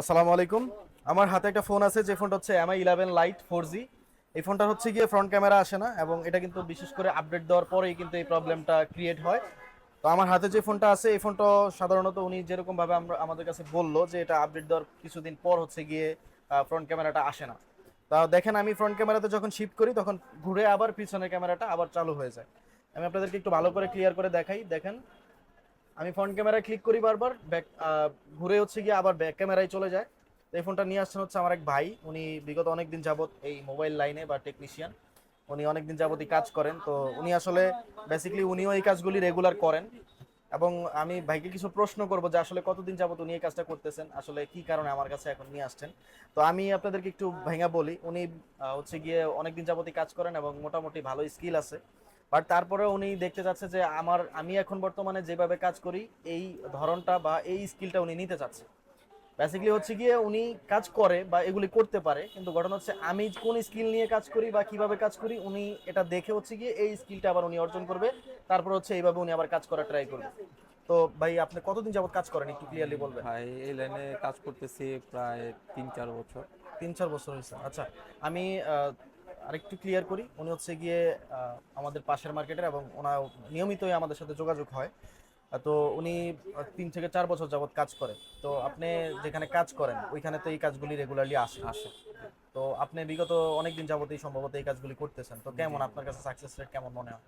আসসালামু আলাইকুম। আমার হাতে একটা ফোন আছে, যে ফোনটা হচ্ছে MI eleven lite four G এই ফোনটা হচ্ছে গিয়ে ফ্রন্ট ক্যামেরা আসে না, এবং এটা কিন্তু বিশেষ করে আপডেট দেওয়ার পরেই কিন্তু এই প্রবলেমটা ক্রিয়েট হয়। তো আমার হাতে যে ফোনটা আছে, এই ফোনটা সাধারণত উনি যেরকমভাবে আমরা, আমাদের কাছে বলল যে এটা আপডেট দেওয়ার কিছুদিন পর হচ্ছে গিয়ে ফ্রন্ট ক্যামেরাটা আসে না। তা দেখেন আমি ফ্রন্ট ক্যামেরাতে যখন শিফট করি, তখন ঘুরে আবার পিছনের ক্যামেরাটা আবার চালু হয়ে যায়। আমি আপনাদেরকে একটু ভালো করে ক্লিয়ার করে দেখাই। দেখেন আমি ফ্রন্ট ক্যামেরায় ক্লিক করি বারবার ব্যাক ঘুরে হচ্ছে গিয়ে আবার ব্যাক ক্যামেরায় চলে যায়। এই ফোনটা নিয়ে আসছেন হচ্ছে আমার এক ভাই, উনি বিগত অনেক দিন যাবত এই মোবাইল লাইনে বা টেকনিশিয়ান উনি অনেক দিন যাবতই কাজ করেন। তো উনি আসলে বেসিক্যালি উনিও এই কাজগুলি রেগুলার করেন। এবং আমি ভাইকে কিছু প্রশ্ন করব যে আসলে কতদিন যাবত উনি এই কাজটা করতেছেন, আসলে কি কারণে আমার কাছে এখন নিয়ে আসছেন? তো আমি আপনাদেরকে একটু ভেঙা বলি, উনি হচ্ছে গিয়ে অনেকদিন যাবতই কাজ করেন এবং মোটামুটি ভালো স্কিল আছে। বাট তারপরে উনি দেখতে চাচ্ছে যে আমার আমি এখন বর্তমানে যেভাবে কাজ করি এই ধরনটা বা এই স্কিলটা উনি নিতে চাচ্ছে। বেসিক্যালি হচ্ছে গিয়ে উনি কাজ করে বা এগুলি করতে পারে কিন্তু ঘটনা হচ্ছে আমি কোন স্কিল নিয়ে কাজ করি বা কীভাবে কাজ করি উনি এটা দেখে হচ্ছে গিয়ে এই স্কিলটা আবার উনি অর্জন করবে। তারপর হচ্ছে এইভাবে উনি আবার কাজ করার ট্রাই করবে। তো ভাই আপনি কতদিন যাবত কাজ করেন একটু ক্লিয়ারলি বলবেন? ভাই এই লাইনে কাজ করতেছি প্রায় তিন চার বছর। তিন চার বছর হয়েছে। আচ্ছা আমি আরেকটু ক্লিয়ার করি। উনি হচ্ছে গিয়ে আমাদের পাশের মার্কেটের এবং ওনার নিয়মিতই আমাদের সাথে যোগাযোগ হয়। তো উনি তিন থেকে চার বছর যাবত কাজ করে। তো আপনি যেখানে কাজ করেন ওইখানে তো এই কাজগুলি রেগুলারলি আসে আসে। তো আপনি বিগত অনেকদিন যাবতই সম্ভবত এই কাজগুলি করতেছেন। তো কেমন আপনার কাছে সাকসেস রেট কেমন মনে হয়?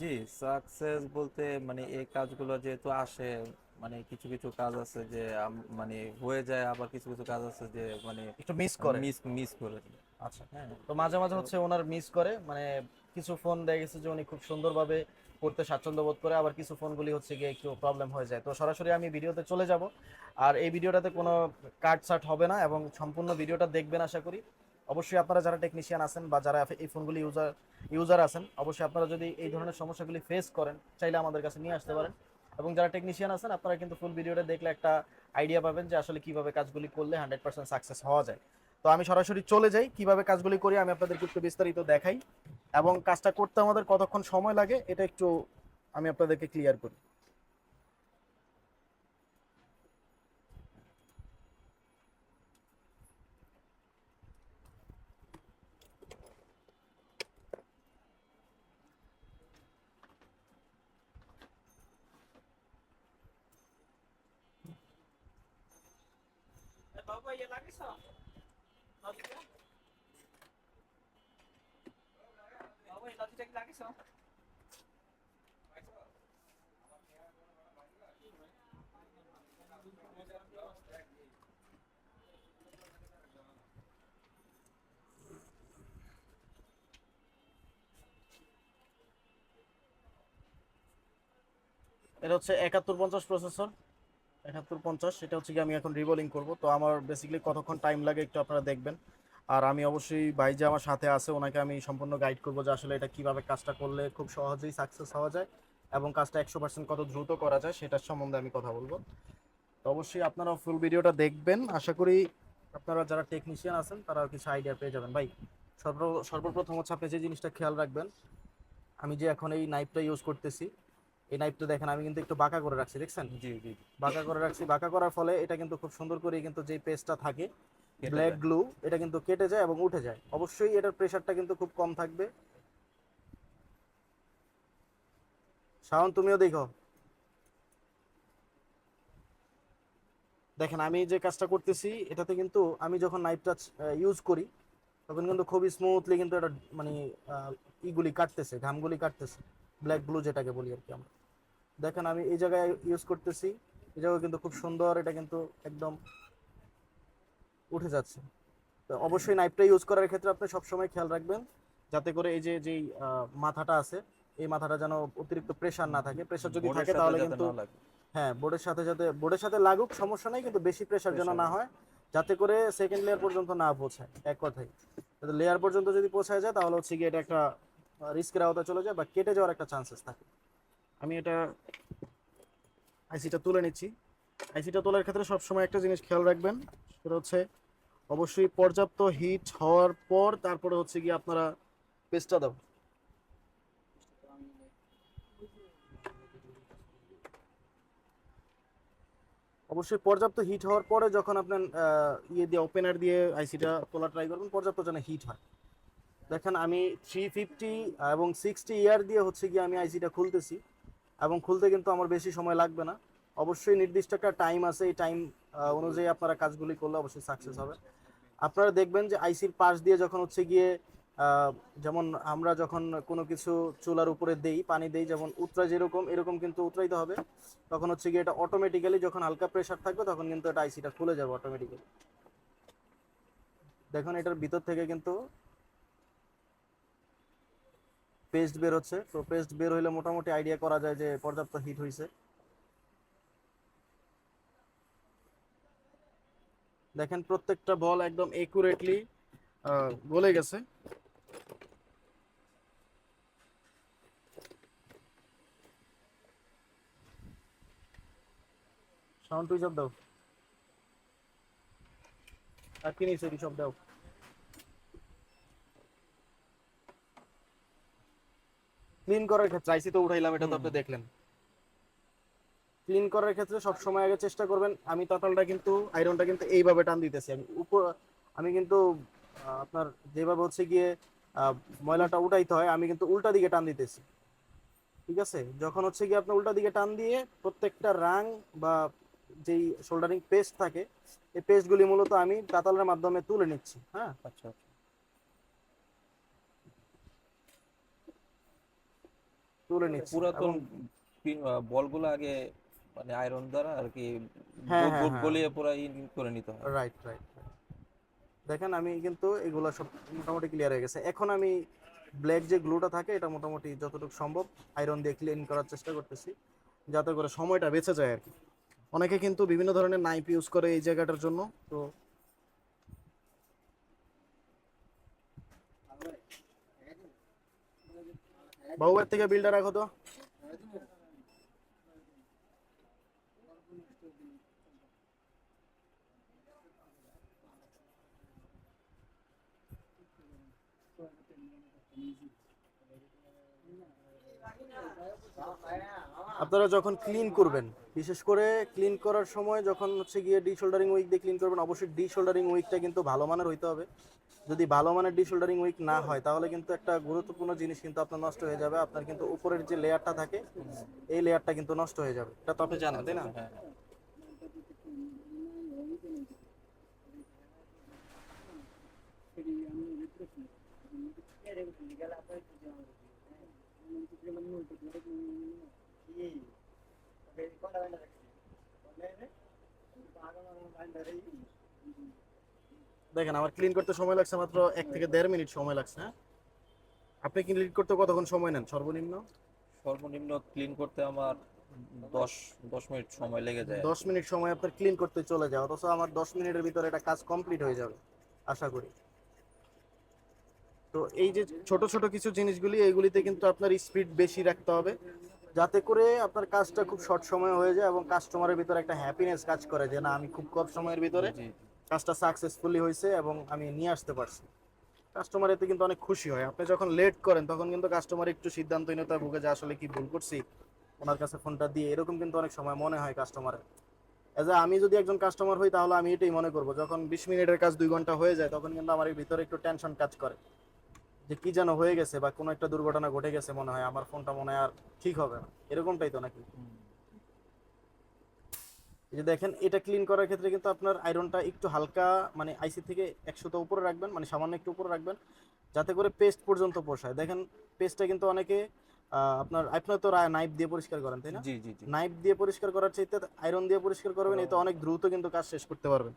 জি সাকসেস বলতে মানে এই কাজগুলো যেহেতু আসে মানে কিছু কিছু কাজ আছে যে মানে হয়ে যায় আবার কিছু কিছু কাজ আছে যে মানে একটু মিস করে। মিস মিস করে। আচ্ছা। হ্যাঁ। তো মাঝে মাঝে হচ্ছে ওনার মিস করে মানে কিছু ফোন দেখা গেছে যে উনি খুব সুন্দরভাবে করতে স্বাচ্ছন্দ্য বোধ করে আবার কিছু ফোনগুলি হচ্ছে গিয়ে একটু প্রবলেম হয়ে যায়। তো সরাসরি আমি ভিডিওতে চলে যাব। আর এই ভিডিওটাতে কোনো কাট সাট হবে না এবং সম্পূর্ণ ভিডিওটা দেখবেন আশা করি। অবশ্যই আপনারা যারা টেকনিশিয়ান আছেন বা যারা এই ফোনগুলি ইউজার ইউজার আছেন অবশ্যই আপনারা যদি এই ধরনের সমস্যাগুলি ফেস করেন চাইলে আমাদের কাছে নিয়ে আসতে পারেন। এবং যারা টেকনিশিয়ান আছেন, আপনারা কিন্তু ফুল ভিডিওটা দেখলে একটা আইডিয়া পাবেন যে আসলে কীভাবে কাজগুলি করলে হান্ড্রেড পার্সেন্ট সাকসেস হওয়া যায়। তো আমি সরাসরি চলে যাই, কীভাবে কাজগুলি করি আমি আপনাদেরকে একটু বিস্তারিত দেখাই। এবং কাজটা করতে আমাদের কতক্ষণ সময় লাগে, এটা একটু আমি আপনাদেরকে ক্লিয়ার করি। ইয়ে এটা হচ্ছে একাত্তর পঞ্চাশ প্রসেসর একাত্তর পঞ্চাশ, সেটা হচ্ছে কি আমি এখন রিবোলিং করব। তো আমার বেসিক্যালি কতক্ষণ টাইম লাগে একটু আপনারা দেখবেন। আর আমি অবশ্যই ভাই যে আমার সাথে আছে, ওনাকে আমি সম্পূর্ণ গাইড করব যে আসলে এটা কীভাবে কাজটা করলে খুব সহজেই সাকসেস হওয়া যায় এবং কাজটা একশো পার্সেন্ট কত দ্রুত করা যায় সেটার সম্বন্ধে আমি কথা বলব। তো অবশ্যই আপনারা ফুল ভিডিওটা দেখবেন। আশা করি আপনারা যারা টেকনিশিয়ান আছেন, তারা কিছু আইডিয়া পেয়ে যাবেন। ভাই, সর্ব, সর্বপ্রথম হচ্ছে আপনি যে জিনিসটা খেয়াল রাখবেন, আমি যে এখন এই নাইফটা ইউজ করতেছি এই নাইফটা দেখেন আমি কিন্তু একটু বাঁকা করে রাখছি দেখছেন? জি জি। বাঁকা করে রাখছি বাঁকা করার ফলে এটা কিন্তু খুব সুন্দর করে কিন্তু যে পেস্টটা থাকে ব্ল্যাক গ্লু এটা কিন্তু কেটে যায় এবং উঠে যায়। অবশ্যই এটার প্রেসারটা কিন্তু খুব কম থাকবে। শাওন তুমিও দেখো। দেখেন আমি যে কাজটা করতেছি এটাতে কিন্তু আমি যখন নাইফটা ইউজ করি তখন কিন্তু খুবই স্মুথলি কিন্তু এটা মানে ইগুলি কাটতেছে ঘামগুলি কাটতেছে ব্ল্যাক ব্লু যেটাকে বলি আর কি আমরা। দেখেন আমি এই জায়গায় ইউজ করতেছি। এই জায়গায় কিন্তু খুব সুন্দর এটা কিন্তু একদম উঠে যাচ্ছে। তো অবশ্যই নাইফটা ইউজ করার ক্ষেত্রে আপনি সবসময় খেয়াল রাখবেন যাতে করে এই যে যেই মাথাটা আছে এই মাথাটা যেন অতিরিক্ত প্রেসার না থাকে। প্রেসার যদি থাকে তাহলে কিন্তু হ্যাঁ বোর্ডের সাথে যাতে বোর্ডের সাথে লাগুক সমস্যা নাই কিন্তু বেশি প্রেসার যেন না না। হয় যাতে করে সেকেন্ড লেয়ার পর্যন্ত না পৌঁছায় এক কথাই লেয়ার পর্যন্ত যদি পৌঁছায় যায় তাহলে হচ্ছে গিয়ে এটা একটা রিস্কের আওতায় চলে যায় বা কেটে যাওয়ার একটা চান্সেস থাকে। আমি এটা আইসিটা তুলে নিচ্ছি। আইসিটা তোলার ক্ষেত্রে সবসময় একটা জিনিস খেয়াল রাখবেন, সেটা হচ্ছে অবশ্যই পর্যাপ্ত হিট হওয়ার পর তারপরে হচ্ছে গিয়ে আপনারা পেস্টটা দাও। অবশ্যই পর্যাপ্ত হিট হওয়ার পরে যখন আপনার ইয়ে দিয়ে ওপেনার দিয়ে আইসিটা তোলা ট্রাই করবেন, পর্যাপ্ত যেন হিট হয়। দেখেন আমি থ্রি ফিফটি এবং সিক্সটি ইয়ার দিয়ে হচ্ছে গিয়ে আমি আইসিটা খুলতেছি। এবং খুলতে কিন্তু আমার বেশি সময় লাগবে না। অবশ্যই নির্দিষ্ট একটা টাইম আছে, এই টাইম অনুযায়ী আপনারা কাজগুলি করলে অবশ্যই সাকসেস হবে। আপনারা দেখবেন যে আইসির পাশ দিয়ে যখন হচ্ছে গিয়ে যেমন আমরা যখন কোনো কিছু চুলার উপরে দেই, পানি দেই, যেমন উতরা যেরকম, এরকম কিন্তু উতরাইতে হবে। তখন হচ্ছে গিয়ে এটা অটোমেটিক্যালি যখন হালকা প্রেশার থাকবে, তখন কিন্তু এটা আইসিটা খুলে যাবে অটোমেটিক্যালি দেখুন এটার ভিতর থেকে কিন্তু পেস্ট বের হচ্ছে। তো পেস্ট বের হইলে মোটামুটি আইডিয়া করা যায় যে পর্যাপ্ত হিট হয়েছে দেখেন, প্রত্যেকটা বল একদম একুরেটলি গলে গেছে। সাউন্ড টুইচ অফ দাও। আর কি নিচে সব দাও। ক্লিন করার ক্ষেত্রে আইসি তো উঠাইলাম এটা তো আপনি দেখলেন। ক্লিন করার ক্ষেত্রে সব সময় আগে চেষ্টা করবেন আমি তাতালটা কিন্তু আয়রনটা কিন্তু এইভাবে টান দিতেছি। আমি উপর আমি কিন্তু আপনার যেভাবে হচ্ছে গিয়ে ময়লাটা উঠাইতে হয় আমি কিন্তু উল্টা দিকে টান দিতেছি। ঠিক আছে? যখন হচ্ছে গিয়ে আপনি উল্টা দিকে টান দিয়ে প্রত্যেকটা রাং বা যেই শোল্ডারিং পেস্ট থাকে এই পেস্টগুলি মূলত আমি তাতালের মাধ্যমে তুলে নিচ্ছি হ্যাঁ? আচ্ছা। তুলে নিচ্ছি। পুরাতন বলগুলো আগে মানে আয়রন দ্বারা আর কি হ্যাঁ, হ্যাঁ, হ্যাঁ। গলিয়ে পুরো ইন করে নিতে হয়। রাইট রাইট দেখেন আমি কিন্তু এগুলো সব মোটামুটি ক্লিয়ার হয়ে গেছে। এখন আমি ব্ল্যাক যে গ্লুটা থাকে এটা মোটামুটি যতটুকু সম্ভব আয়রন দিয়ে ক্লিন করার চেষ্টা করতেছি যাতে করে সময়টা বেঁচে যায় আর কি। অনেকে কিন্তু বিভিন্ন ধরনের নাইফ ইউজ করে এই জায়গাটার জন্য। তো বাবুবার থেকে বিলটা রাখো তো। আপনারা যখন ক্লিন করবেন বিশেষ করে ক্লিন করার সময় যখন হচ্ছে গিয়ে ডি শোল্ডারিং উইক দিয়ে ক্লিন করবেন অবশ্যই ডি শোল্ডারিং উইকটা কিন্তু ভালো মানের হইতে হবে যদি ভালো মানের ডি শোল্ডারিং উইক না হয় তাহলে কিন্তু একটা গুরুত্বপূর্ণ জিনিস কিন্তু আপনার নষ্ট হয়ে যাবে আপনার কিন্তু উপরের যে লেয়ারটা থাকে এই লেয়ারটা কিন্তু নষ্ট হয়ে যাবে এটা তো আপনি জানেন তাই না হ্যাঁ দেখেন আমার ক্লিন করতে সময় লাগছে মাত্র এক থেকে দেড় মিনিট সময় লাগছে হ্যাঁ? আপনি ক্লিন করতে কতক্ষণ সময় নেন? সর্বনিম্ন? সর্বনিম্ন ক্লিন করতে আমার দশ দশ মিনিট সময় লেগে যায়। দশ মিনিট সময় আপনার ক্লিন করতে চলে যায় অথচ আমার দশ মিনিটের ভিতরে এটা কাজ কমপ্লিট হয়ে যাবে আশা করি। তো এই যে ছোট ছোট কিছু জিনিসগুলি এইগুলিতে কিন্তু আপনার স্পিড বেশি রাখতে হবে। যাতে করে আপনার কাজটা খুব শর্ট সময়ে হয়ে যায় এবং কাস্টমারের ভিতরে একটা হ্যাপিনেস কাজ করে যে না আমি খুব কম সময়ের ভিতরে। কাজটা সাকসেসফুলি হয়েছে এবং আমি নিয়ে আসতে পারছি। কাস্টমার এতে কিন্তু অনেক খুশি হয়। আপনি যখন লেট করেন তখন কিন্তু কাস্টমার একটু সিদ্ধান্তহীনতা ভুগে যে আসলে কি ভুল করছি? ওনার কাছে ফোনটা দিয়ে এরকম কিন্তু অনেক সময় মনে হয় কাস্টমারের এজ আমি যদি একজন কাস্টমার হই তাহলে আমি এটাই মনে করব যখন বিশ মিনিটের কাজ দুই ঘণ্টা হয়ে যায় তখন কিন্তু আমার ভিতরে একটু টেনশন কাজ করে। যে কি যেন হয়ে গেছে বা কোনো একটা দুর্ঘটনা ঘটে গেছে মনে হয় আমার ফোনটা মনে হয় আর ঠিক হবে না। এরকমটাই তো নাকি? যে দেখেন এটা ক্লিন করার ক্ষেত্রে কিন্তু আপনার আয়রনটা একটু হালকা মানে আইসি থেকে একশোটা উপরে রাখবেন মানে সামান্য একটু উপরে রাখবেন যাতে করে পেস্ট পর্যন্ত পোষায়। দেখেন পেস্টটা কিন্তু অনেকে আহ, আপনার আপনার তো নাইফ দিয়ে পরিষ্কার করেন তাই না? জি জি জি। নাইফ দিয়ে পরিষ্কার করার চাইতে আয়রন দিয়ে পরিষ্কার করবেন এতে অনেক দ্রুত কিন্তু কাজ শেষ করতে পারবেন।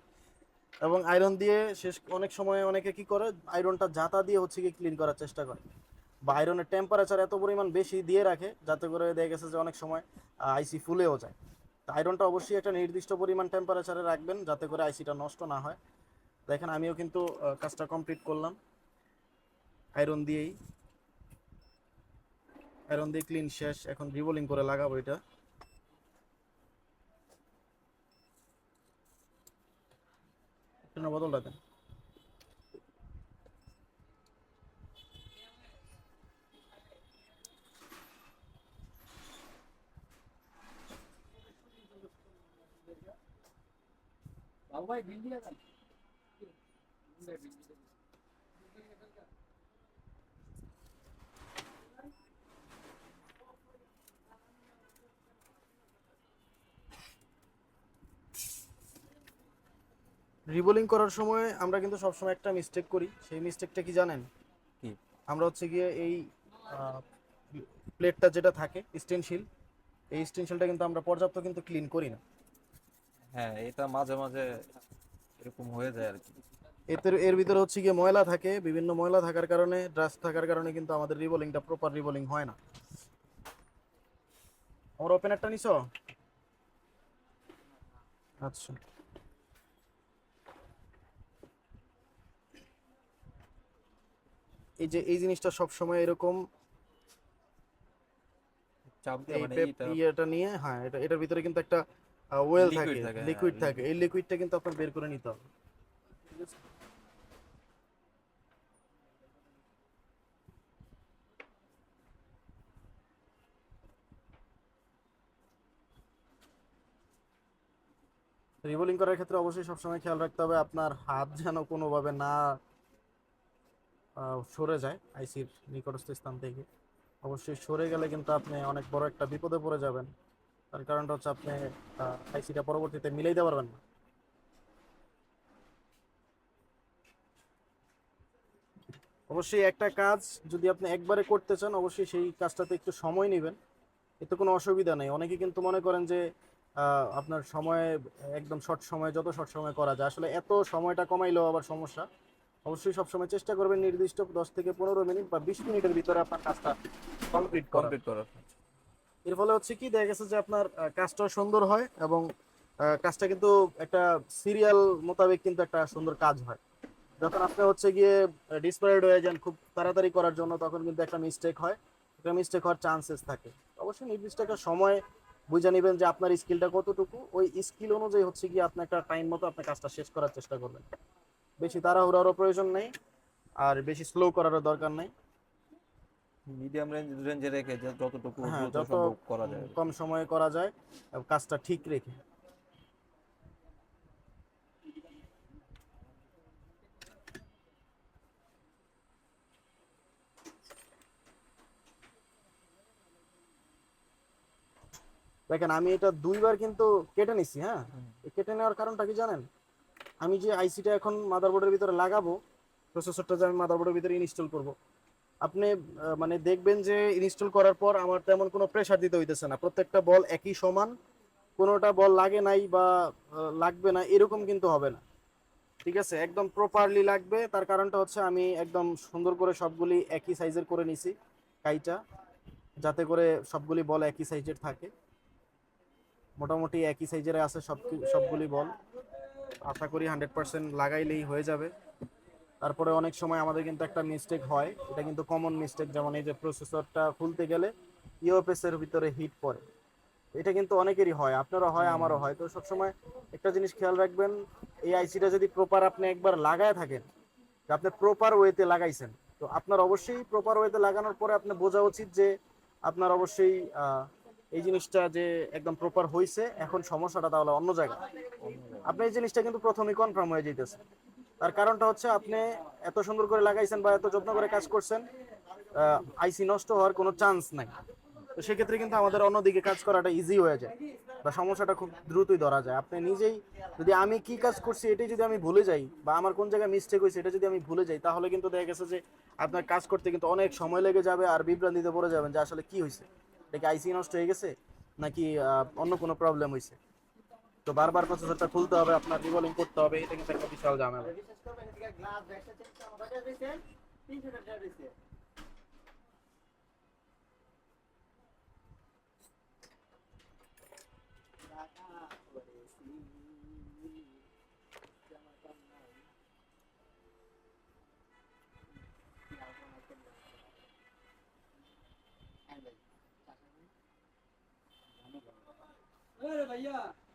এবং আয়রন দিয়ে শেষ অনেক সময় অনেকে কি করে আয়রনটা জাতা দিয়ে হচ্ছে কি ক্লিন করার চেষ্টা করে। বা আয়রনের টেম্পারেচার এত পরিমাণ বেশি দিয়ে রাখে, যাতে করে দেখা গেছে যে অনেক সময় আইসি ফুলেও যায়। তো আয়রনটা অবশ্যই একটা নির্দিষ্ট পরিমাণ টেম্পারেচারে রাখবেন, যাতে করে আইসিটা নষ্ট না হয়। দেখেন, আমিও কিন্তু কাজটা কমপ্লিট করলাম। আয়রন দিয়েই। আয়রন দিয়ে ক্লিন শেষ, এখন রিবোলিং করে লাগাবো এটা। বদলটা দেন রিবোলিং করার সময় আমরা কিন্তু সবসময় একটা মিস্টেক করি। সেই মিস্টেকটা কি জানেন? কি? আমরা হচ্ছে গিয়ে এই প্লেটটা যেটা থাকে স্টেনশিল এই স্টেনশিলটা কিন্তু আমরা পর্যাপ্ত কিন্তু ক্লিন করি না। হ্যাঁ এটা মাঝে মাঝে এরকম হয়ে যায় আর কি। এতে এর ভিতরে হচ্ছে গিয়ে ময়লা থাকে বিভিন্ন ময়লা থাকার কারণে ডাস্ট থাকার কারণে কিন্তু আমাদের রিবোলিংটা প্রপার রিবোলিং হয় না। আমার ওপেনারটা নিছো? আচ্ছা। এই যে এই জিনিসটা সব সময় এরকম চাপ দিয়ে মানে নিয়ে হ্যাঁ এটা এটার ভিতরে কিন্তু একটা ওয়েল থাকে হ্যাঁ, লিকুইড থাকে এই লিকুইডটা কিন্তু আপনার বের করে নিতে হবে। রিবোলিং করার ক্ষেত্রে অবশ্যই সবসময় খেয়াল রাখতে হবে আপনার হাত যেন কোনোভাবে না সরে যায় আইসির নিকটস্থ স্থান থেকে। অবশ্যই সরে গেলে কিন্তু আপনি অনেক বড় একটা বিপদে পড়ে যাবেন। তার কারণটা হচ্ছে আপনি আইসিটা পরবর্তীতে মিলাই দিতে পারবেন না। অবশ্যই একটা কাজ যদি আপনি একবারে করতে চান, অবশ্যই সেই কাজটাতে একটু সময় নেবেন। এতে কোনো অসুবিধা নেই। অনেকে কিন্তু মনে করেন যে আপনার সময় একদম শর্ট সময়, যত শর্ট সময় করা যায়। আসলে এত সময়টা কমাইলেও আবার সমস্যা। অবশ্যই সবসময় চেষ্টা করবেন নির্দিষ্ট দশ থেকে পনেরো মিনিট বা বিশ মিনিটের ভিতরে আপনার কাজটা কমপ্লিট কমপ্লিট করার। এর ফলে হচ্ছে কি দেখা গেছে যে আপনার কাজটা সুন্দর হয় এবং কাজটা কিন্তু একটা সিরিয়াল মোতাবেক কিন্তু একটা সুন্দর কাজ হয়। যখন আপনি হচ্ছে গিয়ে ডিসপারেড হয়ে যান খুব তাড়াতাড়ি করার জন্য তখন কিন্তু একটা মিস্টেক হয়। একটা মিস্টেক হওয়ার চান্সেস থাকে। অবশ্যই নির্দিষ্ট একটা সময় বুঝে নেবেন যে আপনার স্কিলটা কতটুকু। ওই স্কিল অনুযায়ী হচ্ছে গিয়ে আপনি একটা টাইম মতো আপনার কাজটা শেষ করার চেষ্টা করবেন। বেশি তাড়াহুড়ারও প্রয়োজন নেই আর বেশি স্লো করারও দরকার নেই। মিডিয়াম রেঞ্জ রেঞ্জে রেখে যতটুকু হ্যাঁ যত করা যায়। কম সময়ে করা যায় এবং কাজটা ঠিক রেখে। দেখেন আমি এটা দুইবার কিন্তু কেটে নিছি হ্যাঁ? কেটে নেওয়ার কারণটা কি জানেন? আমি যে আইসিটা এখন মাদারবোর্ডের ভিতরে লাগাবো প্রসেসরটা যে আমি মাদারবোর্ডের ভিতরে ইনস্টল করব। আপনি মানে দেখবেন যে ইনস্টল করার পর আমার তেমন কোনো প্রেশার দিতে হইতেছে না। প্রত্যেকটা বল একই সমান, কোনোটা বল লাগে নাই বা লাগবে না, এরকম কিন্তু হবে না। ঠিক আছে? একদম প্রপারলি লাগবে, তার কারণটা হচ্ছে আমি একদম সুন্দর করে সবগুলি একই সাইজের করে নিছি, কাইটা, যাতে করে সবগুলি বল একই সাইজের থাকে। মোটামুটি একই সাইজের আছে সব সবগুলি বল। আশা করি হান্ড্রেড পার্সেন্ট লাগাইলেই হয়ে যাবে। তারপরে অনেক সময় আমাদের কিন্তু একটা মিস্টেক হয়। এটা কিন্তু কমন মিস্টেক যেমন এই যে প্রসেসরটা খুলতে গেলে ইউএফএস এর ভিতরে হিট পড়ে। এটা কিন্তু অনেকেরই হয় আপনারও হয় আমারও হয়। তো সবসময় একটা জিনিস খেয়াল রাখবেন এই আইসিটা যদি প্রপার আপনি একবার লাগায় থাকেন যে আপনি প্রপার ওয়েতে লাগাইছেন তো আপনার অবশ্যই প্রপার ওয়েতে লাগানোর পরে আপনি বোঝা উচিত যে আপনার অবশ্যই এই জিনিসটা যে একদম প্রপার হয়েছে এখন সমস্যাটা তাহলে অন্য জায়গায়। আপনি এই জিনিসটা কিন্তু প্রথমেই কনফার্ম হয়ে যেতেছে তার কারণটা হচ্ছে আপনি এত সুন্দর করে লাগাইছেন বা এত যত্ন করে কাজ করছেন আইসি নষ্ট হওয়ার কোনো চান্স নাই। তো সেক্ষেত্রে কিন্তু আমাদের অন্যদিকে কাজ করাটা ইজি হয়ে যায় বা সমস্যাটা খুব দ্রুতই ধরা যায়। আপনি নিজেই যদি আমি কি কাজ করছি এটাই যদি আমি ভুলে যাই বা আমার কোন জায়গায় মিস্টেক হয়েছে এটা যদি আমি ভুলে যাই, তাহলে কিন্তু দেখা গেছে যে আপনার কাজ করতে কিন্তু অনেক সময় লেগে যাবে আর বিভ্রান্তিতে পড়ে যাবেন যে আসলে কি হয়েছে? এটা কি আইসি নষ্ট হয়ে গেছে? নাকি অন্য কোনো প্রবলেম হয়েছে? তো বারবার প্রসেসরটা খুলতে হবে আপনার রিবোলিং করতে হবে এটা কিন্তু একটা বিশাল ঝামেলা বিশেষ করে এদিকে গ্লাস ব্যাকটা চেঞ্জ করা কয়টা দিয়েছে 300 টাকা দিয়েছে भैया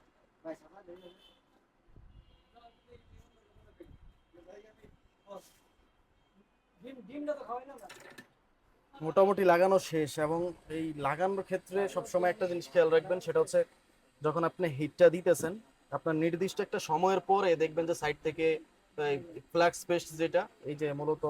মোটামুটি লাগানো শেষ এবং এই লাগানোর ক্ষেত্রে সবসময় একটা জিনিস খেয়াল রাখবেন, সেটা হচ্ছে যখন আপনি হিটটা দিতেছেন, আপনার নির্দিষ্ট একটা সময়ের পরে দেখবেন যে সাইড থেকে ফ্লাক্স পেস্ট যেটা, এই যে মূলত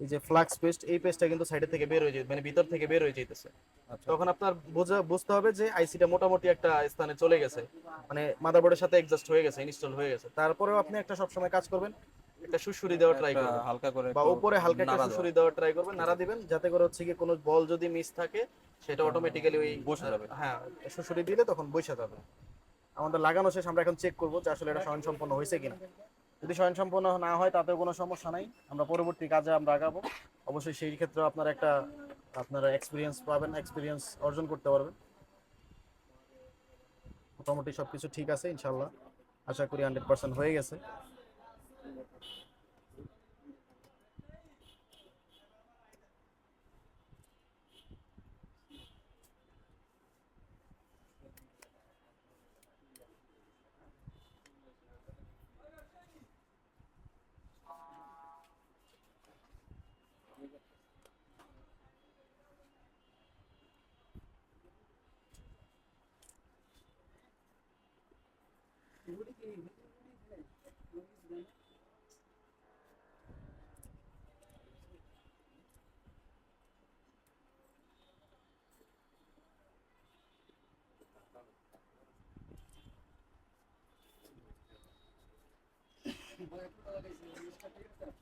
এই যে ফ্লাক্স পেস্ট এই পেস্টটা কিন্তু সাইডের থেকে বের হয়ে যেতে মানে ভিতর থেকে বের হয়ে যেতেছে আচ্ছা। তখন আপনার বোঝা বুঝতে হবে যে আইসিটা মোটামুটি একটা স্থানে চলে গেছে। মানে মাদারবোর্ডের সাথে অ্যাডজাস্ট হয়ে গেছে ইনস্টল হয়ে গেছে। তারপরেও আপনি একটা সবসময় কাজ করবেন একটা সুশুরি দেওয়ার ট্রাই করবেন। হালকা করে বা উপরে হালকা একটা নাড়া দেওয়া। দেওয়ার ট্রাই করবেন নাড়া দিবেন যাতে করে হচ্ছে কি কোনো বল যদি মিস থাকে সেটা অটোমেটিক্যালি ওই বসে যাবে। হ্যাঁ সুসুরি দিলে তখন বসে যাবে। আমাদের লাগানো শেষ আমরা এখন চেক করব যে আসলে এটা স্বয়ংসম্পন্ন হয়েছে কিনা। যদি স্বয়ংসম্পন্ন না হয়, তাতেও কোনো সমস্যা নাই। আমরা পরবর্তী কাজে আমরা আগাবো। অবশ্যই সেই ক্ষেত্রে আপনার একটা, আপনারা এক্সপিরিয়েন্স পাবেন এক্সপিরিয়েন্স অর্জন করতে পারবেন। মোটামুটি সব কিছু ঠিক আছে ইনশাল্লাহ আশা করি হান্ড্রেড পার্সেন্ট হয়ে গেছে। Bora pro colega aí, eu vou ficar perguntando.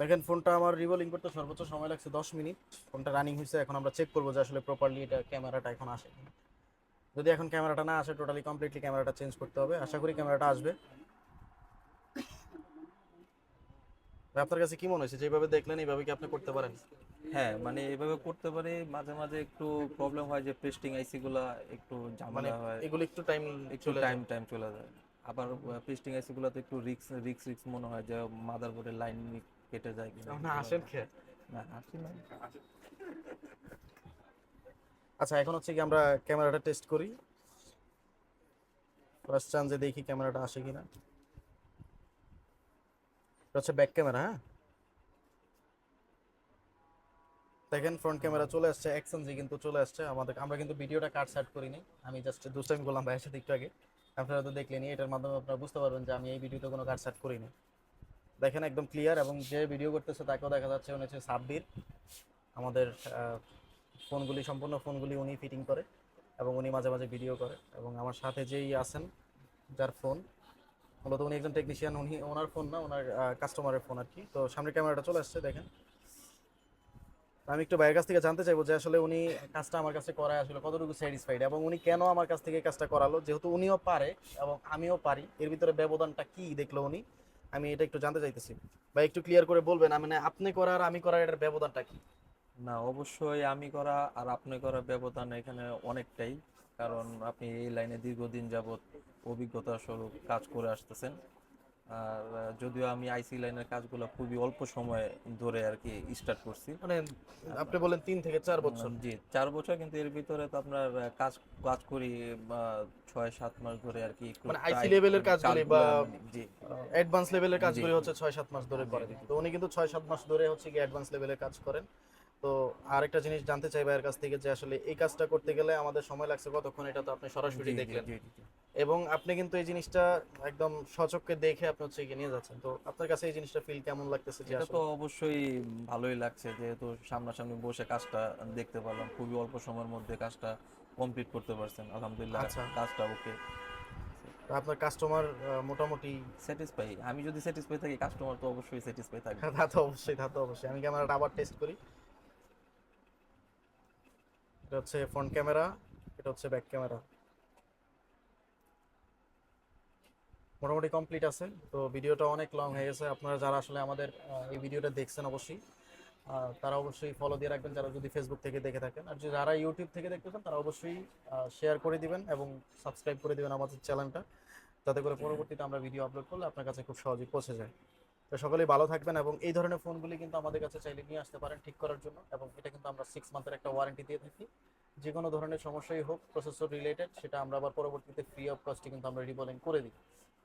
দেখেন ফোনটা আমার রিভলিং করতে সর্বোচ্চ সময় লাগছে দশ মিনিট। ফোনটা রানিং হয়েছে এখন আমরা চেক করব যে আসলে প্রপারলি এটা ক্যামেরাটা এখন আসে যদি এখন ক্যামেরাটা না আসে টোটালি কমপ্লিটলি ক্যামেরাটা চেঞ্জ করতে হবে। আশা করি ক্যামেরাটা আসবে। আপনার কাছে কি মনে হয়েছে? যেভাবে দেখলেন এইভাবে কি আপনি করতে পারেন? হ্যাঁ মানে এভাবে করতে পারি মাঝে মাঝে একটু প্রবলেম হয় যে পেস্টিং আইসি গুলা একটু মানে ঝামেলা হয়। এগুলো একটু টাইম একটু টাইম টাইম চলে যায়। আবার পেস্টিং আইসি গুলাতে একটু রিক্স রিক্স রিক্স মনে হয় যে মাদারবোর্ডের লাইন কেটে যায় কিনা না আসেন খেয়ে। না আসি না। আচ্ছা এখন হচ্ছে কি আমরা ক্যামেরাটা টেস্ট করি। ফার্স্ট চান্সে দেখি ক্যামেরাটা আসে কিনা। এটা হচ্ছে ব্যাক ক্যামেরা হ্যাঁ? দেখেন ফ্রন্ট ক্যামেরা চলে আসছে অ্যাকশন জি কিন্তু চলে আসছে। আমাদের আমরা কিন্তু ভিডিওটা কাট সাট করিনি। আমি জাস্ট দুষ্টাইম করলাম ভাইয়ের সাথে একটু আগে। আপনারা তো দেখলেনি এটার মাধ্যমে আপনারা বুঝতে পারবেন যে আমি এই ভিডিওতে কোনো কাট সাট করিনি। দেখেন একদম ক্লিয়ার এবং যে ভিডিও করতেছে তাকেও দেখা যাচ্ছে উনি হচ্ছে সাব্বির। আমাদের ফোনগুলি, সম্পূর্ণ ফোনগুলি উনি ফিটিং করে এবং উনি মাঝে মাঝে ভিডিও করে এবং আমার সাথে যেই আছেন, যার ফোন মূলত উনি একজন টেকনিশিয়ান উনি ওনার ফোন না, ওনার কাস্টমারের ফোন আর কি। তো সামনের ক্যামেরাটা চলে আসছে, দেখেন। আমি একটু ভাইয়ের কাছ থেকে জানতে চাইব যে আসলে উনি কাজটা আমার কাছে করায় আসলে কতটুকু স্যাটিসফাইড এবং উনি কেন আমার কাছ থেকে কাজটা করালো? যেহেতু উনিও পারে এবং আমিও পারি, এর ভিতরে ব্যবধানটা কি দেখল উনি? আমি এটা একটু জানতে চাইতেছি। বা একটু ক্লিয়ার করে বলবেন মানে আপনি করা আর আমি করার এটার ব্যবধানটা কি? না, অবশ্যই আমি করা আর আপনি করা ব্যবধান এখানে অনেকটাই, কারণ আপনি এই লাইনে দীর্ঘদিন যাবত অভিজ্ঞতা স্বরূপ কাজ করে আসতেছেন। আর যদিও আমি আইসি লাইনের কাজগুলো খুবই অল্প সময় ধরে আর কি স্টার্ট করছি। মানে আপনি বলেন তিন থেকে চার বছর। জি চার বছর কিন্তু এর ভিতরে তো আপনার কাজ কাজ করি ছয় সাত মাস ধরে আর কি মানে level এর কাজগুলি বা- জি। অ্যাডভান্স লেভেলের কাজগুলি হচ্ছে ছয় সাত মাস ধরে করেন। তো উনি কিন্তু ছয় সাত মাস ধরে হচ্ছে কি অ্যাডভান্স লেভেলের কাজ করেন। তো আরেকটা জিনিস জানতে চাই ভাইয়ের কাছ থেকে যে আসলে এই কাজটা করতে গেলে আমাদের সময় লাগছে কতক্ষণ? এটা তো আপনি সরাসরি দেখলেন। এবং আপনি কিন্তু এই জিনিসটা একদম সচক্ষে দেখে আপনি হচ্ছে এগিয়ে নিয়ে যাচ্ছেন। তো আপনার কাছে এই জিনিসটা ফিল কেমন লাগতেছে যে এটা তো অবশ্যই ভালোই লাগছে যেহেতু সামনাসামনি বসে কাজটা দেখতে পারলাম। খুবই অল্প সময়ের মধ্যে কাজটা কমপ্লিট করতে পারছেন। আলহামদুলিল্লাহ আচ্ছা। কাজটা ওকে আপনার কাস্টমার মোটামুটি স্যাটিসফাই আমি যদি স্যাটিসফাই থাকি কাস্টমার তো অবশ্যই স্যাটিসফাই থাকবে। তা তো অবশ্যই তা তো অবশ্যই। আমি ক্যামেরাটা আবার টেস্ট করি? এটা হচ্ছে ফ্রন্ট ক্যামেরা এটা হচ্ছে ব্যাক ক্যামেরা মোটামুটি কমপ্লিট আছে। তো ভিডিওটা অনেক লং হয়ে গেছে। আপনারা যারা আসলে আমাদের এই ভিডিওটা দেখছেন অবশ্যই তারা অবশ্যই ফলো দিয়ে রাখবেন। যারা যদি ফেসবুক থেকে দেখে থাকেন আর যারা ইউটিউব থেকে দেখতেছেন তারা অবশ্যই শেয়ার করে দিবেন এবং সাবস্ক্রাইব করে দিবেন আমাদের চ্যানেলটা যাতে করে পরবর্তীতে আমরা ভিডিও আপলোড করলে আপনার কাছে খুব সহজেই পৌঁছে যায়। তো সকলেই ভালো থাকবেন এবং এই ধরনের ফোনগুলি কিন্তু আমাদের কাছে চাইলে নিয়ে আসতে পারেন ঠিক করার জন্য এবং এটা কিন্তু আমরা সিক্স মান্থের একটা ওয়ারেন্টি দিয়ে থাকি। যে কোনো ধরনের সমস্যাই হোক প্রসেসর রিলেটেড সেটা আমরা আবার পরবর্তীতে ফ্রি অফ কস্টে কিন্তু আমরা রিবলিং করে দিই।